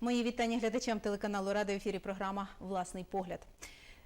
Мої вітання глядачам телеканалу Рада ефірі програма Власний погляд.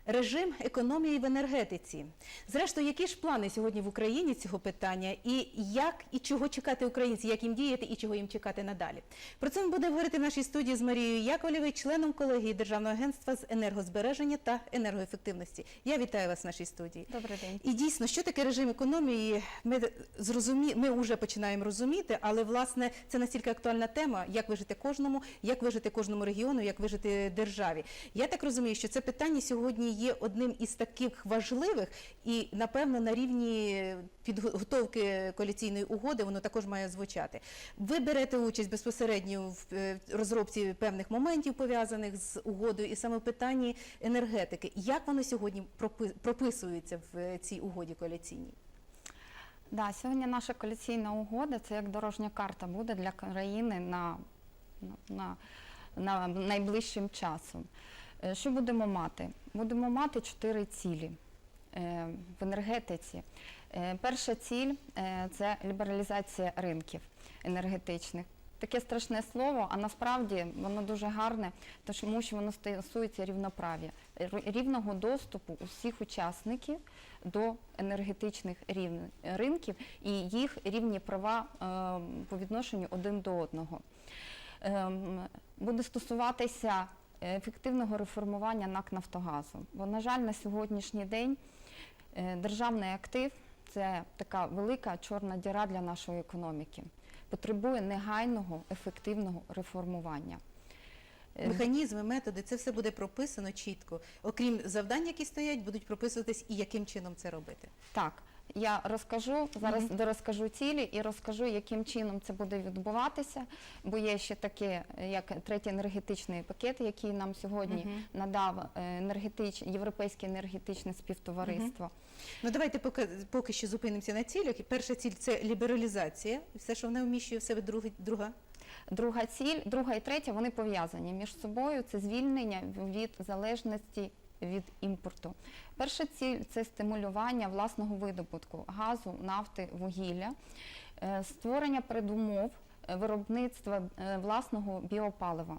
Режим економії в енергетиці. Зрештою, які ж плани сьогодні в Україні цього питання, і як і чого чекати українці, як їм діяти і чого їм чекати надалі? Про це ми будемо говорити в нашій студії з Марією Яковлєвою, членом колегії Державного агентства з енергозбереження та енергоефективності. Я вітаю вас в нашій студії. Добрий день. І дійсно, що таке режим економії, ми зрозумі... ми вже починаємо розуміти, але власне це настільки актуальна тема, як вижити кожному, як вижити кожному регіону, як вижити державі. Я так розумію, що це питання сьогодні є одним із таких важливих, і напевно на рівні підготовки коаліційної угоди воно також має звучати. Ви берете участь безпосередньо в е, розробці певних моментів пов'язаних з угодою, і саме в питанні енергетики. Як воно сьогодні прописується в е, цій угоді коаліційній? Да, сьогодні наша коаліційна угода це як дорожня карта буде для країни на, на, на найближчим часом. Е, Що будемо мати? Будемо мати чотири цілі е, в енергетиці. Е, Перша ціль це лібералізація ринків енергетичних. Таке страшне слово, а насправді воно дуже гарне, тому що воно стосується рівноправ'я, рівного доступу усіх учасників до енергетичних ринків і їх рівні права по відношенню один до одного. Ем, Буде стосуватися ефективного реформування НАК Нафтогазу. Бо, на жаль, на сьогоднішній день е, державний актив це така велика чорна діра для нашої економіки. Потребує негайного ефективного реформування. Е, Механізми, методи, це все буде прописано чітко. Окрім завдань, які стоять, будуть прописуватись і яким чином це робити. Так, я розкажу зараз Мгм. дорозкажу цілі і розкажу, яким чином це буде відбуватися. Бо є ще таке, як третій енергетичний пакет, який нам сьогодні Мгм. надав е, енергетич... європейське енергетичне співтовариство. Ну давайте поки, поки що зупинимося на цілях. Перша ціль це лібералізація, все, що вона вміщує в себе, другий- друга. Друга ціль, друга і третя, вони пов'язані між собою. Це звільнення від залежності від імпорту. Перша ціль це стимулювання власного видобутку газу, нафти, вугілля, е, створення передумов е, виробництва е, власного біопалива.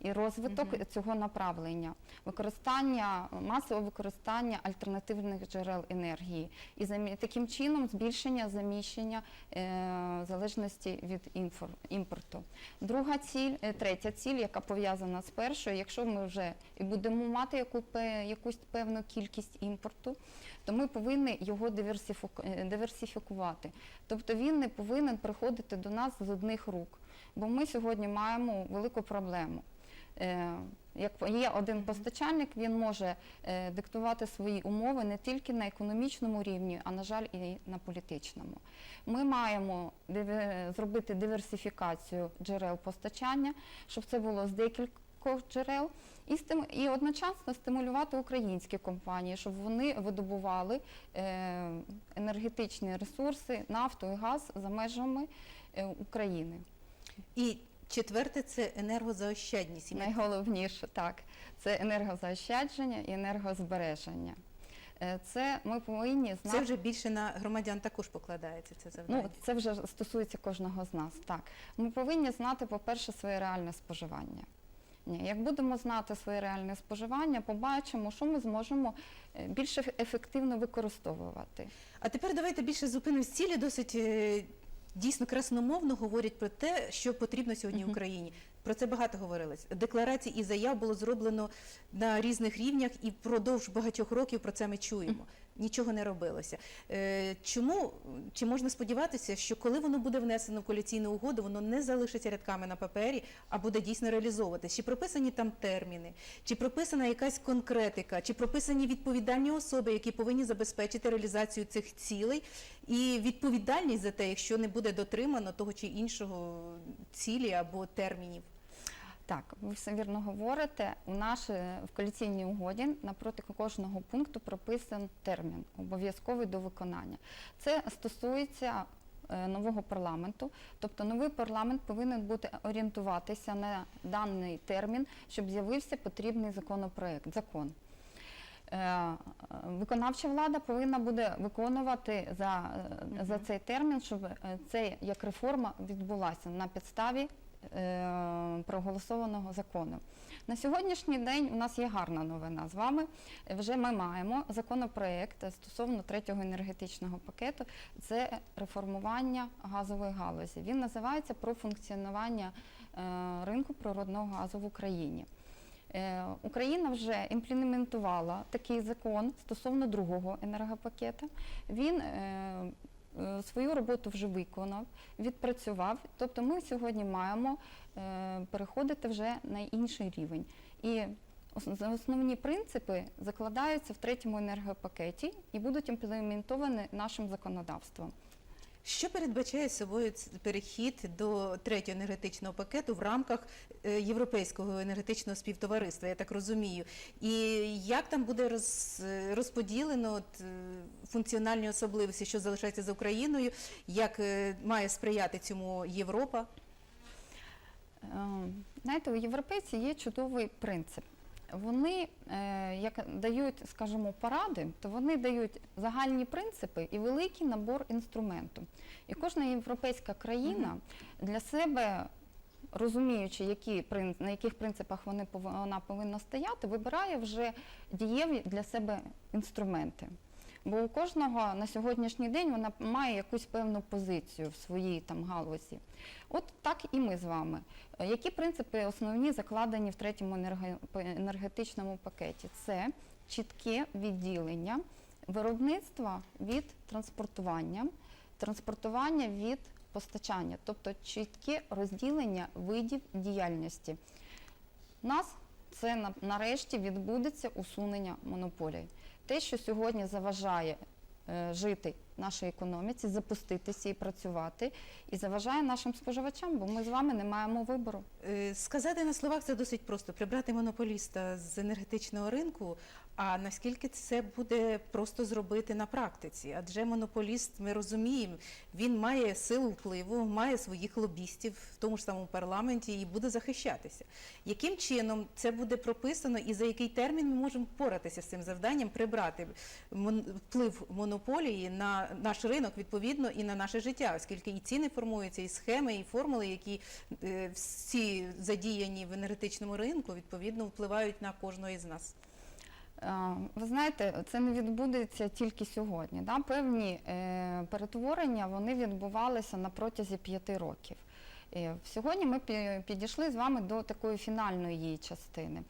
І розвиток Мгм. цього направлення, використання масове використання альтернативних джерел енергії, і таким чином збільшення заміщення е, залежності від інфор- імпорту. Друга ціль, е, третя ціль, яка пов'язана з першою, якщо ми вже і будемо мати яку, пе- якусь певну кількість імпорту, то ми повинні його е, диверсифікувати. Тобто він не повинен приходити до нас з одних рук. Бо ми сьогодні маємо велику проблему. Е, Як є один постачальник, він може е, диктувати свої умови не тільки на економічному рівні, а на жаль, і на політичному. Ми маємо зробити диверсифікацію джерел постачання, щоб це було з декількох джерел, і, і одночасно стимулювати українські компанії, щоб вони видобували е, енергетичні ресурси, нафту і газ за межами України. І четверте це енергозаощадність. Найголовніше так це енергозаощадження і енергозбереження. Е, Це ми повинні знати. Це вже більше на громадян також покладається це завдання. Ну, це вже стосується кожного з нас. Так, ми повинні знати, по-перше, своє реальне споживання. Ні, Як будемо знати своє реальне споживання, побачимо, що ми зможемо е, більш ефективно використовувати. А тепер давайте більше зупинимось. Цілі досить е, дійсно красномовно говорять про те, що потрібно сьогодні. Україні. Про це багато говорилось. Декларацій і заяв було зроблено на різних рівнях, і впродовж багатьох років про це ми чуємо. Нічого не робилося. Е, Чому чи можна сподіватися, що коли воно буде внесено в коаліційну угоду, воно не залишиться рядками на папері, а буде дійсно реалізовуватися? Чи прописані там терміни, чи прописана якась конкретика, чи прописані відповідальні особи, які повинні забезпечити реалізацію цих цілей, і відповідальність за те, якщо не буде дотримано того чи іншого цілі або термінів? Так, ви все вірно говорите. У нашій в коаліційній угоді напроти кожного пункту прописан термін, обов'язковий до виконання. Це стосується е, нового парламенту. Тобто новий парламент повинен бути орієнтуватися на даний термін, щоб з'явився потрібний законопроект, закон. Е, Виконавча влада повинна буде виконувати за, е, за цей термін, щоб е, це як реформа відбулася на підставі е, проголосованого закону. На сьогоднішній день у нас є гарна новина з вами. Вже ми маємо законопроект стосовно третього енергетичного пакету. Це реформування газової галузі. Він називається про функціонування е, ринку природного газу в Україні. Е, Україна вже імплементувала такий закон стосовно другого енергопакета. Він е, е, свою роботу вже виконав, відпрацював. Тобто ми сьогодні маємо е, переходити вже на інший рівень. І основні принципи закладаються в третьому енергопакеті і будуть імплементовані нашим законодавством. Що передбачає собою перехід до третього енергетичного пакету в рамках е, Європейського енергетичного співтовариства, я так розумію. І як там буде розподілено е, функціональні особливості, що залишається за Україною, як е, має сприяти цьому Європа? Знаєте, у європейців є чудовий принцип. Вони, е, як дають, скажімо, поради, то вони дають загальні принципи і великий набор інструменту. І кожна європейська країна для себе, розуміючи, які, на яких принципах вони, вона повинна стояти, вибирає вже дієві для себе інструменти. Бо у кожного на сьогоднішній день вона має якусь певну позицію в своїй там галузі. От так і ми з вами. Які принципи основні закладені в третьому енергетичному пакеті? Це чітке відділення виробництва від транспортування, транспортування від постачання, тобто чітке розділення видів діяльності. Нас це на- нарешті відбудеться усунення монополій. Те, що сьогодні заважає е, жити нашій економіці, запуститися і працювати, і заважає нашим споживачам, бо ми з вами не маємо вибору. Е, Сказати на словах це досить просто. Прибрати монополіста з енергетичного ринку. А наскільки це буде просто зробити на практиці? Адже монополіст, ми розуміємо, він має силу впливу, має своїх лобістів в тому ж самому парламенті і буде захищатися. Яким чином це буде прописано і за який термін ми можемо впоратися з цим завданням, прибрати вплив монополії на наш ринок відповідно і на наше життя, оскільки і ціни формуються, і схеми, і формули, які е, всі задіяні в енергетичному ринку, відповідно впливають на кожного із нас. Е, Ви знаєте, це не відбудеться тільки сьогодні. Да? Певні е, перетворення вони відбувалися на протязі п'яти років. Е, Сьогодні ми підійшли з вами до такої фінальної її частини.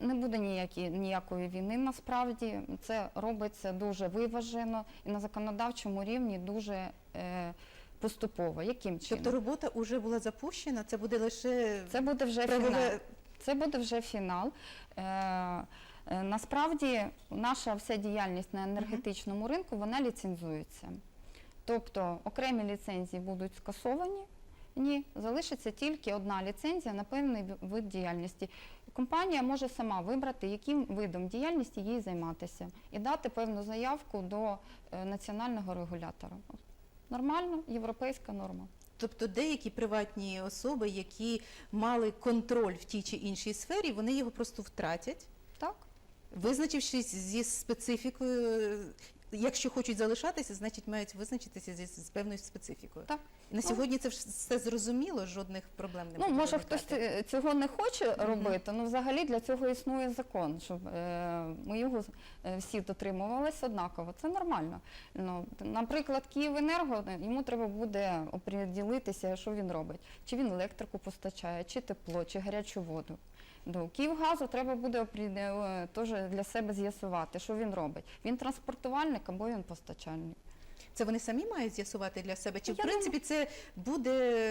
Не буде ніякі, ніякої війни насправді. Це робиться дуже виважено і на законодавчому рівні дуже е, поступово. Яким чином? Тобто робота вже була запущена, це буде лише Це буде вже правове- фінал. Це буде вже фінал. Е, насправді наша вся діяльність на енергетичному ринку вона ліцензується. Тобто окремі ліцензії будуть скасовані. Ні, залишиться тільки одна ліцензія на певний вид діяльності. Компанія може сама вибрати, яким видом діяльності їй займатися, і дати певну заявку до е, національного регулятора. Нормально, європейська норма. Тобто деякі приватні особи, які мали контроль в тій чи іншій сфері, вони його просто втратять, Так? Визначившись зі специфікою. Якщо хочуть залишатися, значить мають визначитися зі з певною специфікою. Так. На сьогодні це все зрозуміло, жодних проблем не Ну, може, виникати. хтось е, цього не хоче робити, ну взагалі для цього існує закон, щоб е, ми його е, всі дотримувалися однаково. Це нормально. Ну, наприклад, Київенерго е, йому треба буде оприділитися, що він робить. Чи він електрику постачає, чи тепло, чи гарячу воду. До Київгазу треба буде е, теж для себе з'ясувати, що він робить. Він транспортувальник або він постачальник. Це вони самі мають з'ясувати для себе? Чи в Я принципі це буде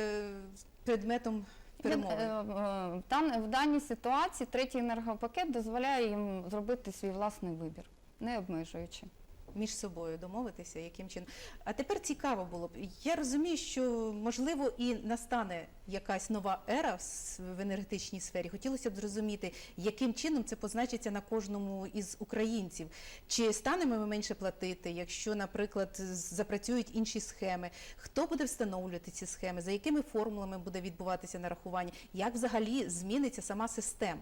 предметом перемови? Він, е, е, в дан- В даній ситуації третій енергопакет дозволяє їм зробити свій власний вибір, не обмежуючи. Між собою домовитися, яким чином. А тепер цікаво було б. Я розумію, що можливо і настане якась нова ера в енергетичній сфері. Хотілося б зрозуміти, яким чином це позначиться на кожному із українців. Чи станемо ми менше платити, якщо, наприклад, запрацюють інші схеми? Хто буде встановлювати ці схеми? За якими формулами буде відбуватися нарахування? Як взагалі зміниться сама система?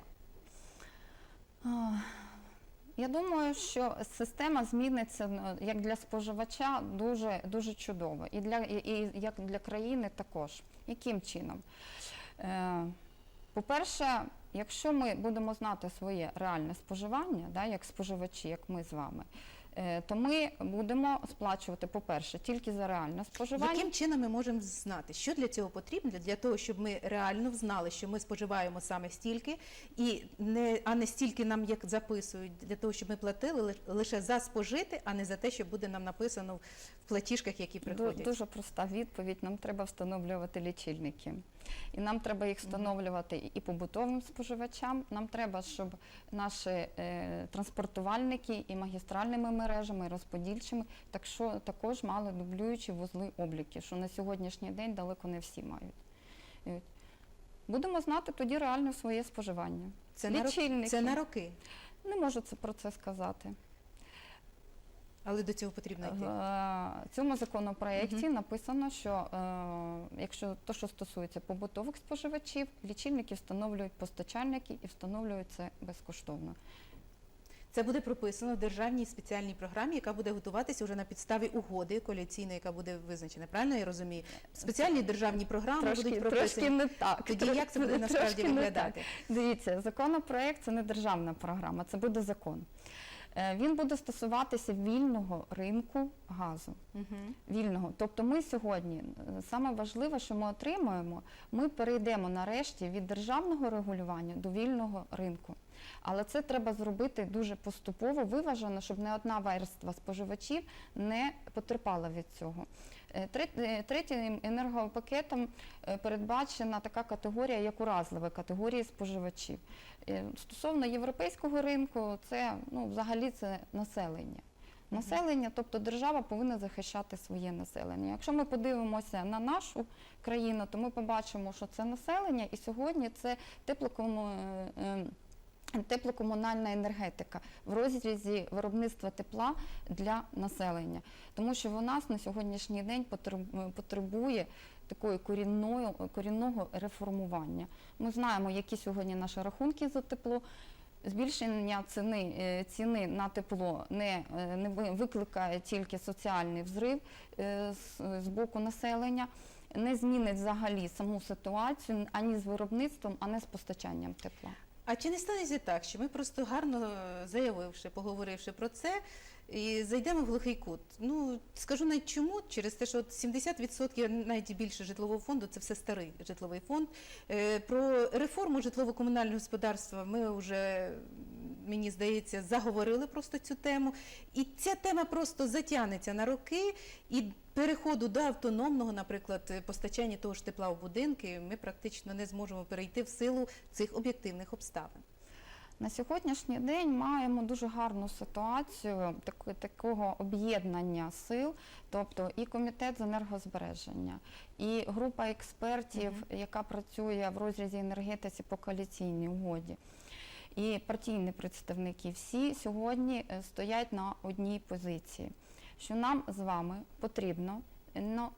Я думаю, що система зміниться ну, як для споживача дуже, дуже чудово, і, для, і, і як для країни також. Яким чином? Е, По-перше, якщо ми будемо знати своє реальне споживання, да, як споживачі, як ми з вами, е, то ми будемо сплачувати, по-перше, тільки за реальне споживання. Яким чином ми можемо знати, що для цього потрібно, для того, щоб ми реально знали, що ми споживаємо саме стільки, і не, а не стільки нам, як записують, для того, щоб ми платили ли- лише за спожити, а не за те, що буде нам написано в платіжках, які приходять. Дуже проста відповідь. Нам треба встановлювати лічильники. І нам треба їх встановлювати і побутовим споживачам. Нам треба, щоб наші е, транспортувальники і магістральними мережами, і розподільчими так що, також мали дублюючі вузли обліки, що на сьогоднішній день далеко не всі мають. Будемо знати тоді реально своє споживання. Це Лічильники. на роки, Не можу це про це сказати. Але до цього потрібно йти. В е, цьому законопроєкті написано, що е, якщо то, що стосується побутових споживачів, лічильники встановлюють постачальники і встановлюють це безкоштовно. Це буде прописано в державній спеціальній програмі, яка буде готуватися вже на підставі угоди коаліційної, яка буде визначена. Правильно я розумію? Спеціальні державні програми Трошки, будуть трошки не так. Тоді Трошки- як це буде насправді виглядати? Дивіться, законопроект це не державна програма, це буде закон. Е, Він буде стосуватися вільного ринку газу. Угу. вільного. Тобто ми сьогодні е, саме важливе, що ми отримуємо, ми перейдемо нарешті від державного регулювання до вільного ринку. Але це треба зробити дуже поступово, виважено, щоб не одна верства споживачів не потерпала від цього. Е, е, Третім енергопакетом е, передбачена така категорія, як уразливі категорії споживачів. Стосовно європейського ринку, це ну, взагалі це населення. Населення, тобто держава повинна захищати своє населення. Якщо ми подивимося на нашу країну, то ми побачимо, що це населення, і сьогодні це теплокому. Теплокомунальна енергетика в розрізі виробництва тепла для населення, тому що вона на сьогоднішній день потребує такої корінної, корінного реформування. Ми знаємо, які сьогодні наші рахунки за тепло. Збільшення ціни, е, ціни на тепло не, е, не викликає тільки соціальний взрив е, з боку населення, не змінить взагалі саму ситуацію ані з виробництвом, ані з постачанням тепла. А чи не станеться так, що ми просто гарно е, заявивши, поговоривши про це, і зайдемо в глухий кут? Ну скажу навіть чому, через те, що 70% навіть більше житлового фонду це все старий житловий фонд. Е, Про реформу житлово-комунального господарства ми вже. Мені здається, заговорили просто цю тему, і ця тема просто затягнеться на роки. І переходу до автономного, наприклад, постачання того ж тепла в будинки, ми практично не зможемо перейти в силу цих об'єктивних обставин. На сьогоднішній день маємо дуже гарну ситуацію таку- такого об'єднання сил, тобто і комітет з енергозбереження, і група експертів, яка працює в розрізі енергетиці по коаліційній угоді. І партійні представники всі сьогодні е, стоять на одній позиції, що нам з вами потрібно ну,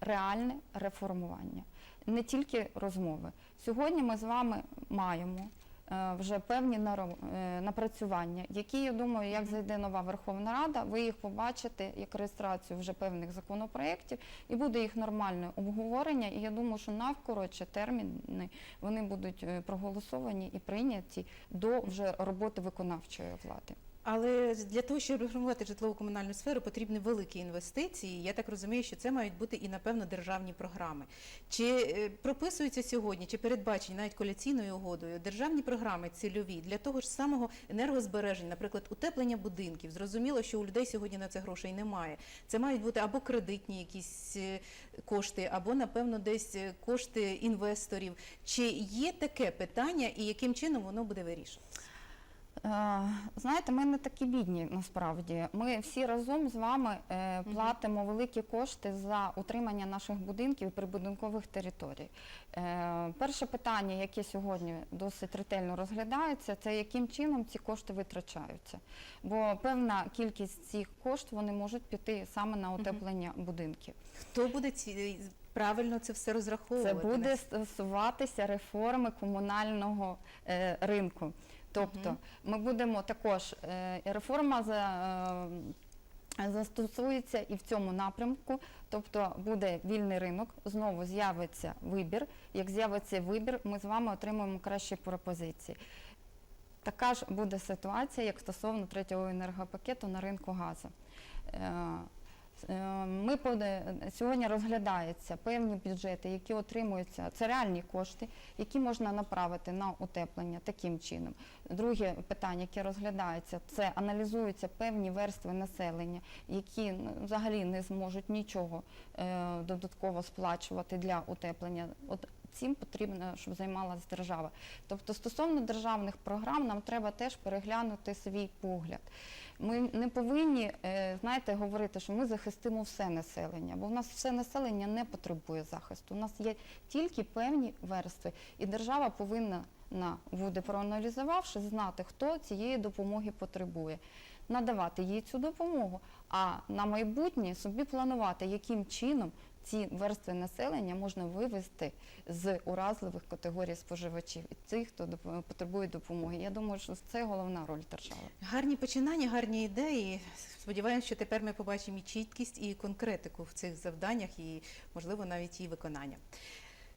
реальне реформування, не тільки розмови. Сьогодні ми з вами маємо вже певні е, напрацювання, які, я думаю, як зайде нова Верховна Рада, ви їх побачите як реєстрацію вже певних законопроєктів, і буде їх нормальне обговорення. І я думаю, що навкоротше терміни вони будуть е, проголосовані і прийняті до вже роботи виконавчої влади. Але для того, щоб реформувати житлово-комунальну сферу, потрібні великі інвестиції. Я так розумію, що це мають бути і напевно державні програми. Чи е, прописуються сьогодні, чи передбачені навіть коаліційною угодою державні програми цільові для того ж самого енергозбереження, наприклад, утеплення будинків. Зрозуміло, що у людей сьогодні на це грошей немає. Це мають бути або кредитні якісь е, кошти, або напевно десь е, кошти інвесторів. Чи є таке питання, і яким чином воно буде вирішено? Е, Знаєте, ми не такі бідні насправді. Ми всі разом з вами е, платимо великі кошти за утримання наших будинків і прибудинкових територій. Е, Перше питання, яке сьогодні досить ретельно розглядається, це яким чином ці кошти витрачаються. Бо певна кількість цих коштів вони можуть піти саме на утеплення будинків. Хто буде ці правильно це все розраховувати. Це буде стосуватися реформи комунального е, ринку. Тобто ми будемо також е, реформа за. е, застосується і в цьому напрямку, тобто буде вільний ринок, знову з'явиться вибір. Як з'явиться вибір, ми з вами отримаємо кращі пропозиції. Така ж буде ситуація, як стосовно третього енергопакету на ринку газу. Е, Ми сьогодні розглядаються певні бюджети, які отримуються, це реальні кошти, які можна направити на утеплення таким чином. Друге питання, яке розглядається, це аналізуються певні верстви населення, які взагалі не зможуть нічого е, додатково сплачувати для утеплення. От цим потрібно, щоб займалася держава. Тобто, стосовно державних програм, нам треба теж переглянути свій погляд. Ми не повинні, е, знаєте, говорити, що ми захистимо все населення, бо в нас все населення не потребує захисту. У нас є тільки певні верстви, і держава повинна на буде проаналізувавши, знати, хто цієї допомоги потребує, надавати їй цю допомогу, а на майбутнє собі планувати, яким чином ці верстви населення можна вивести з уразливих категорій споживачів і тих, хто потребує допомоги. Я думаю, що це головна роль держави. Гарні починання, гарні ідеї. Сподіваємось, що тепер ми побачимо і чіткість, і конкретику в цих завданнях, і можливо навіть і виконання.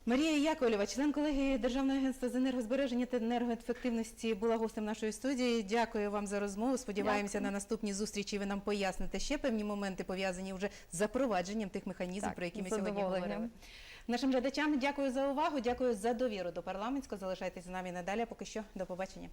Марія Яковлєва, член колегії Державного агентства з енергозбереження та енергоефективності, була гостем нашої студії. Дякую вам за розмову. Сподіваємося Дякую. на наступні зустрічі. Ви нам поясните ще певні моменти, пов'язані вже з запровадженням тих механізмів, Так, про які ми сьогодні говорили. Нашим глядачам дякую за увагу. Дякую за довіру до парламентського. Залишайтесь з нами надалі. Поки що до побачення.